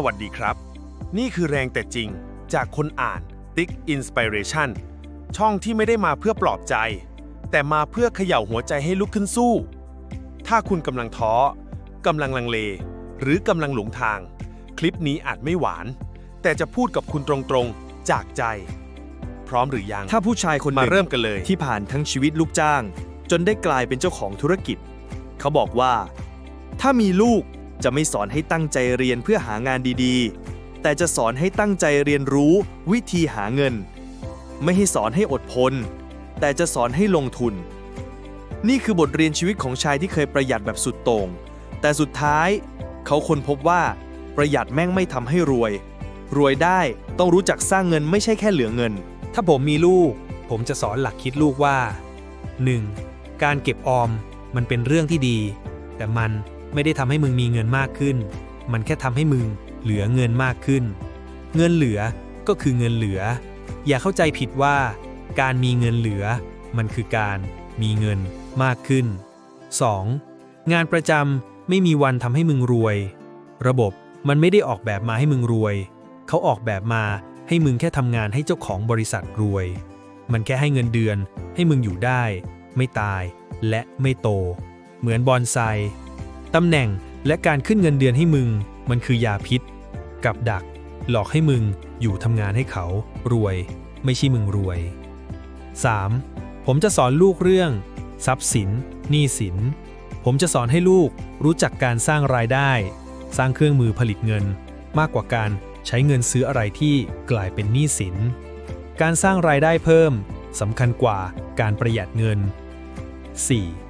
สวัสดีครับ นี่คือแรงแต่จริงจากคนอ่าน Tick Inspiration ช่องที่ไม่ได้มาเพื่อปลอบใจ แต่มาเพื่อเขย่าหัวใจให้ลุกขึ้นสู้ ถ้าคุณกำลังท้อกำลังลังเล หรือกำลังหลงทาง คลิปนี้อาจไม่หวาน แต่จะพูดกับคุณตรงๆ จากใจ พร้อมหรือยัง ถ้าผู้ชายคนหมานึ่งเริ่มกันเลย ที่ผ่านทั้งชีวิตลูกจ้าง จนได้กลายเป็นเจ้าของธุรกิจ เขาบอกว่า ถ้ามีลูก จะไม่สอนให้ตั้งใจเรียนเพื่อหางานดีๆ แต่จะสอนให้ตั้งใจเรียนรู้วิธีหาเงิน ไม่ให้สอนให้อดทน แต่จะสอนให้ลงทุน นี่คือบทเรียนชีวิตของชายที่เคยประหยัดแบบสุดโต่ง แต่สุดท้าย เขาค้นพบว่า ประหยัดแม่งไม่ทำให้รวย รวยได้ต้องรู้จักสร้างเงินไม่ใช่แค่เหลือเงิน ถ้าผมมีลูก ผมจะสอนหลักคิดลูกว่า 1. การเก็บออมมันเป็นเรื่องที่ดี แต่มัน ไม่ได้ทำให้มึงมีเงินมากขึ้น มันแค่ทำให้มึงเหลือเงินมากขึ้น เงินเหลือก็คือเงินเหลือ อย่าเข้าใจผิดว่า การมีเงินเหลือ มันคือการมีเงินมากขึ้น 2. งานประจำไม่มีวันทำให้มึงรวย ระบบมันไม่ได้ออกแบบมาให้มึงรวย เขาออกแบบมาให้มึงแค่ทำงานให้เจ้าของบริษัทรวย มันแค่ให้เงินเดือน ให้มึงอยู่ได้ ไม่ตาย และไม่โต เหมือนบอนไซ ตำแหน่งและการขึ้นเงินเดือนให้มึง มันคือยาพิษ กับดัก หลอกให้มึงอยู่ทำงานให้เขา รวย ไม่ใช่มึงรวย 3. ผมจะสอนลูกเรื่อง ทรัพย์สินหนี้สิน ผมจะสอนให้ลูกรู้จักการสร้างรายได้ สร้างเครื่องมือผลิตเงิน มากกว่าการใช้เงินซื้ออะไรที่กลายเป็นหนี้สิน การสร้างรายได้เพิ่มสำคัญกว่าการประหยัดเงิน 4.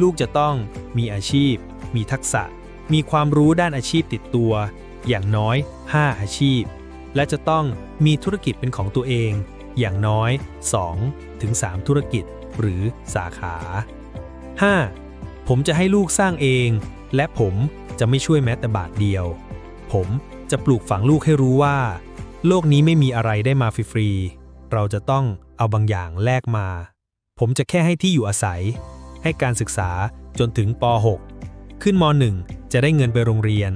ลูกจะต้องมีอาชีพ มีทักษะ มีความรู้ด้านอาชีพติดตัว อย่างน้อย 5 อาชีพ และจะต้องมีธุรกิจเป็นของตัวเอง อย่างน้อย 2 ถึง 3 ธุรกิจหรือสาขา 5. ผมจะให้ลูกสร้างเอง และผมจะไม่ช่วยแม้แต่บาทเดียว ผมจะปลูกฝังลูกให้รู้ว่า โลกนี้ไม่มีอะไรได้มาฟรีๆเราจะต้องเอาบางอย่างแลกมา ผมจะแค่ให้ที่อยู่อาศัย ให้การศึกษาจนถึงป .6 ขึ้นม .1 จะได้เงินไปโรงเรียน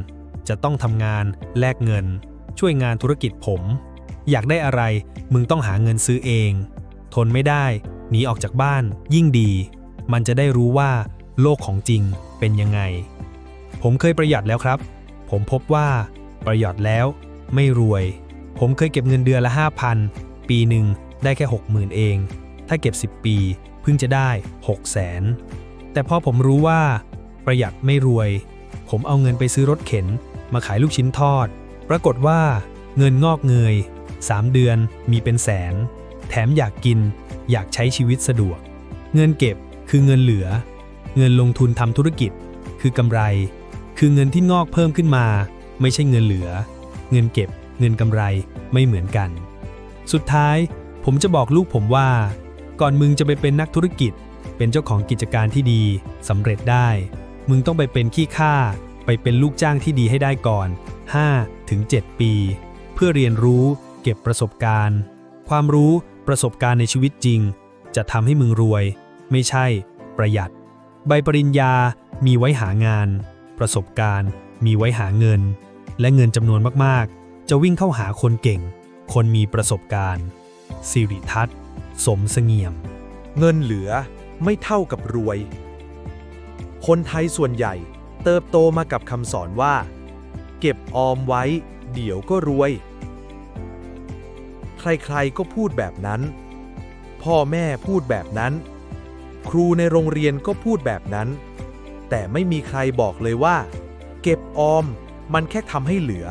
จะต้องทำงานแลกเงิน ช่วยงานธุรกิจผม อยากได้อะไรมึงต้องหาเงินซื้อเอง ทนไม่ได้หนีออกจากบ้าน ยิ่งดี มันจะได้รู้ว่า โลกของจริงเป็นยังไง ผมเคยประหยัดแล้วครับ ผมพบว่า ประหยัดแล้วไม่รวย ผมเคยเก็บเงินเดือนละ 5,000 ปีหนึ่งได้แค่ 60,000 เอง ถ้าเก็บ 10 ปี เพิ่งจะได้ 600,000แต่พอผมรู้ว่า ประหยัดไม่รวย ผมเอาเงินไปซื้อรถเข็น มาขายลูกชิ้นทอด ปรากฏว่า เงินงอกเงย 3 เดือนมีเป็นแสน แถมอยากกิน อยากใช้ชีวิตสะดวก เงินเก็บคือเงินเหลือ เงินลงทุนทำธุรกิจ คือกำไร คือเงินที่งอกเพิ่มขึ้นมา ไม่ใช่เงินเหลือ เงินเก็บ เงินกำไรไม่เหมือนกัน สุดท้ายผมจะบอกลูกผมว่า ก่อนมึงจะไปเป็นนักธุรกิจ เป็นเจ้าของกิจการที่ดีสำเร็จได้ มึงต้องไปเป็นขี้ข้าไปเป็นลูกจ้างที่ดีให้ได้ก่อน 5 ถึง 7 ปี เพื่อเรียนรู้เก็บประสบการณ์ ความรู้ประสบการณ์ในชีวิตจริง จะทำให้มึงรวย ไม่ใช่ ประหยัด ใบปริญญามีไว้หางาน ประสบการณ์ มีไว้หาเงิน และเงินจำนวนมากๆ จะวิ่งเข้าหาคนเก่ง คนมีประสบการณ์สิริทัศน์ สมเสงี่ยม เงินเหลือไม่เท่ากับรวย คนไทยส่วนใหญ่เติบโตมากับคำสอนว่า เก็บออมไว้ เดี๋ยวก็รวย ใครๆก็พูดแบบนั้น พ่อแม่พูดแบบนั้น ครูในโรงเรียนก็พูดแบบนั้น แต่ไม่มีใครบอกเลยว่า เก็บออมมันแค่ทำให้เหลือ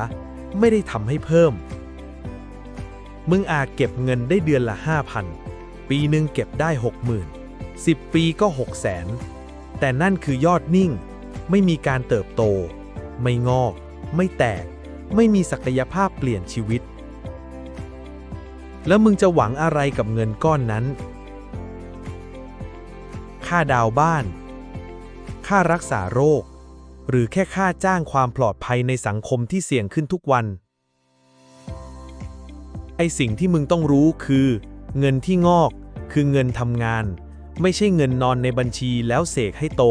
ไม่ได้ทำให้เพิ่ม มึงอาจเก็บเงินได้เดือนละ5,000 ปีหนึ่งเก็บได้ 60,000 10 ปีก็ 600,000แต่นั่นคือยอดนิ่ง ไม่มีการเติบโต ไม่งอก ไม่แตก ไม่มีศักยภาพเปลี่ยนชีวิต แล้วมึงจะหวังอะไรกับเงินก้อนนั้น ค่าดาวบ้าน ค่ารักษาโรค หรือแค่ค่าจ้างความปลอดภัยในสังคมที่เสี่ยงขึ้นทุกวัน ไอสิ่งที่มึงต้องรู้คือ เงินที่งอกคือเงินทำงาน ไม่ใช่เงินนอนในบัญชีแล้วเสกให้โต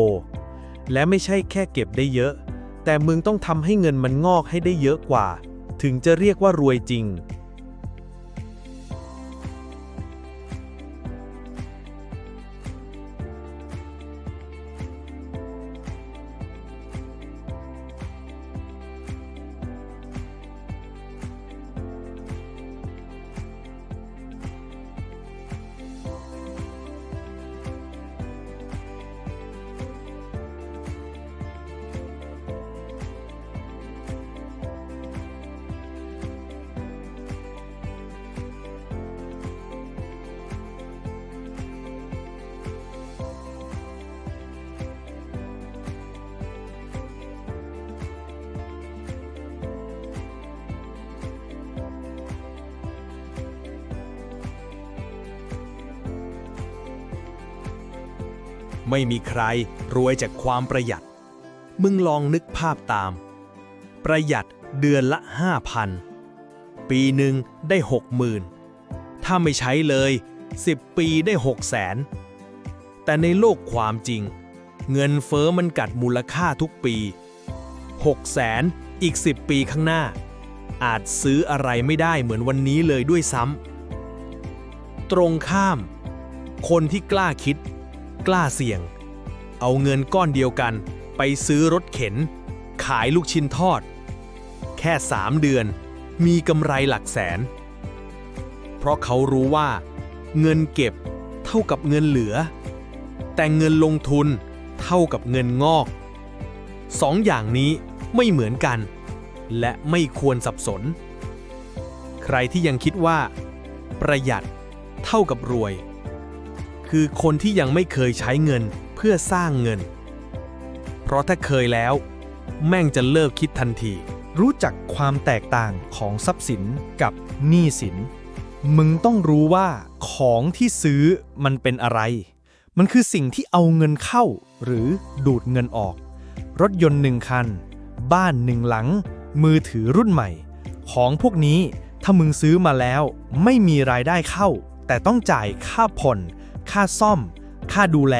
และไม่ใช่แค่เก็บได้เยอะ แต่มึงต้องทำให้เงินมันงอกให้ได้เยอะกว่า ถึงจะเรียกว่ารวยจริง ไม่มีใครรวยจากความประหยัด มึงลองนึกภาพตาม ประหยัดเดือนละ 5,000 ปีหนึ่งได้ 60,000 ถ้าไม่ใช้เลย 10 ปีได้ 6 0 0 0 0 0 แต่ในโลกความจริง เงินเฟอ้อมันกัดมูลค่าทุกปี 6 0 0 0 0 0 อีก 10 ปีข้างหน้า อาจซื้ออะไรไม่ได้เหมือนวันนี้เลยด้วยซ้ำตรงข้าม คนที่กล้าคิด กล้าเสี่ยง เอาเงินก้อนเดียวกัน ไปซื้อรถเข็น ขายลูกชิ้นทอด แค่3เดือน มีกำไรหลักแสน เพราะเขารู้ว่า เงินเก็บเท่ากับเงินเหลือ แต่เงินลงทุนเท่ากับเงินงอกสองอย่างนี้ไม่เหมือนกัน และไม่ควรสับสน ใครที่ยังคิดว่า ประหยัดเท่ากับรวย คือคนที่ยังไม่เคยใช้เงินเพื่อสร้างเงิน เพราะถ้าเคยแล้ว แม่งจะเลิกคิดทันที รู้จักความแตกต่างของทรัพย์สินกับหนี้สิน มึงต้องรู้ว่าของที่ซื้อมันเป็นอะไร มันคือสิ่งที่เอาเงินเข้าหรือดูดเงินออก รถยนต์หนึ่งคัน บ้านหนึ่งหลัง มือถือรุ่นใหม่ ของพวกนี้ถ้ามึงซื้อมาแล้ว ไม่มีรายได้เข้า แต่ต้องจ่ายค่าผ่อน ค่าซ่อม ค่าดูแล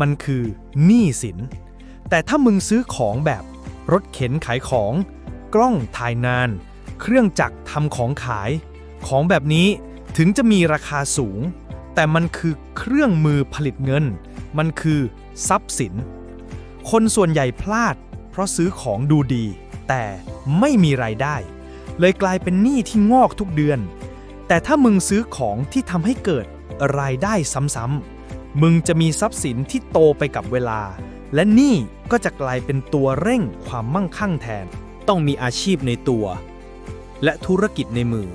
มันคือหนี้สิน แต่ถ้ามึงซื้อของแบบรถเข็นขายของ กล้องถ่ายนาน เครื่องจักรทำของขาย ของแบบนี้ถึงจะมีราคาสูง แต่มันคือเครื่องมือผลิตเงิน มันคือทรัพย์สิน คนส่วนใหญ่พลาด เพราะซื้อของดูดี แต่ไม่มีรายได้ เลยกลายเป็นหนี้ที่งอกทุกเดือน แต่ถ้ามึงซื้อของที่ทำให้เกิด รายได้ซ้ำๆ มึงจะมีทรัพย์สินที่โตไปกับเวลา และนี่ก็จะกลายเป็นตัวเร่งความมั่งคั่งแทน ต้องมีอาชีพในตัว และธุรกิจในมือ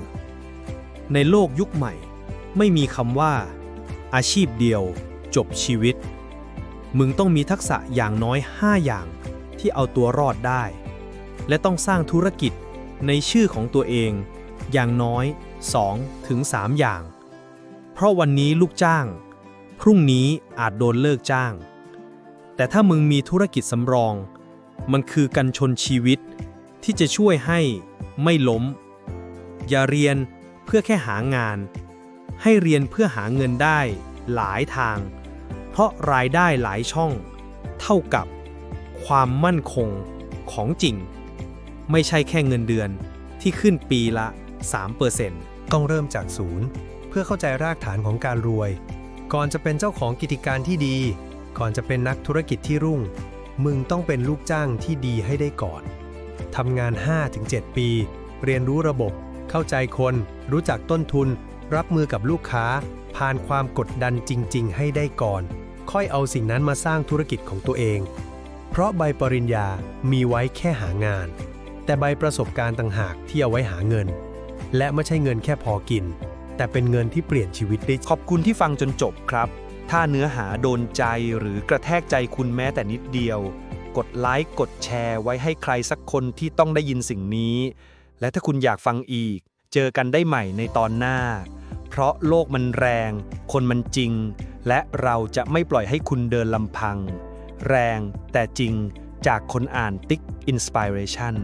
ในโลกยุคใหม่ ไม่มีคำว่า อาชีพเดียว จบชีวิต มึงต้องมีทักษะอย่างน้อย 5 อย่างที่เอาตัวรอดได้ และต้องสร้างธุรกิจในชื่อของตัวเอง อย่างน้อย2ถึง3อย่าง ราะวันนี้ลูกจ้าง พรุ่งนี้อาจโดนเลิกจ้าง แต่ถ้ามึงมีธุรกิจสำรอง มันคือกันชนชีวิตที่จะช่วยให้ไม่ล้ม อย่าเรียนเพื่อแค่หางาน ให้เรียนเพื่อหาเงินได้หลายทาง เพราะรายได้หลายช่อง เท่ากับความมั่นคงของจริง ไม่ใช่แค่เงินเดือนที่ขึ้นปีละ 3%ต้องเริ่มจากศูนย์ เพื่อเข้าใจรากฐานของการรวย ก่อนจะเป็นเจ้าของกิจการที่ดี ก่อนจะเป็นนักธุรกิจที่รุ่ง มึงต้องเป็นลูกจ้างที่ดีให้ได้ก่อนทำงาน 5-7 ปี เรียนรู้ระบบ เข้าใจคน รู้จักต้นทุน รับมือกับลูกค้า ผ่านความกดดันจริง ๆ ให้ได้ก่อน ค่อยเอาสิ่งนั้นมาสร้างธุรกิจของตัวเอง เพราะใบปริญญามีไว้แค่หางาน แต่ใบประสบการณ์ต่างหากที่เอาไว้หาเงิน และไม่ใช่เงินแค่พอกิน แต่เป็นเงินที่เปลี่ยนชีวิตได้ขอบคุณที่ฟังจนจบครับ ถ้าเนื้อหาโดนใจหรือกระแทกใจคุณแม้แต่นิดเดียว กดไลค์กดแชร์ไว้ให้ใครสักคนที่ต้องได้ยินสิ่งนี้ และถ้าคุณอยากฟังอีก เจอกันได้ใหม่ในตอนหน้า เพราะโลกมันแรง คนมันจริง และเราจะไม่ปล่อยให้คุณเดินลำพัง แรงแต่จริงจากคนอ่านติ๊กอินสปิเรชัน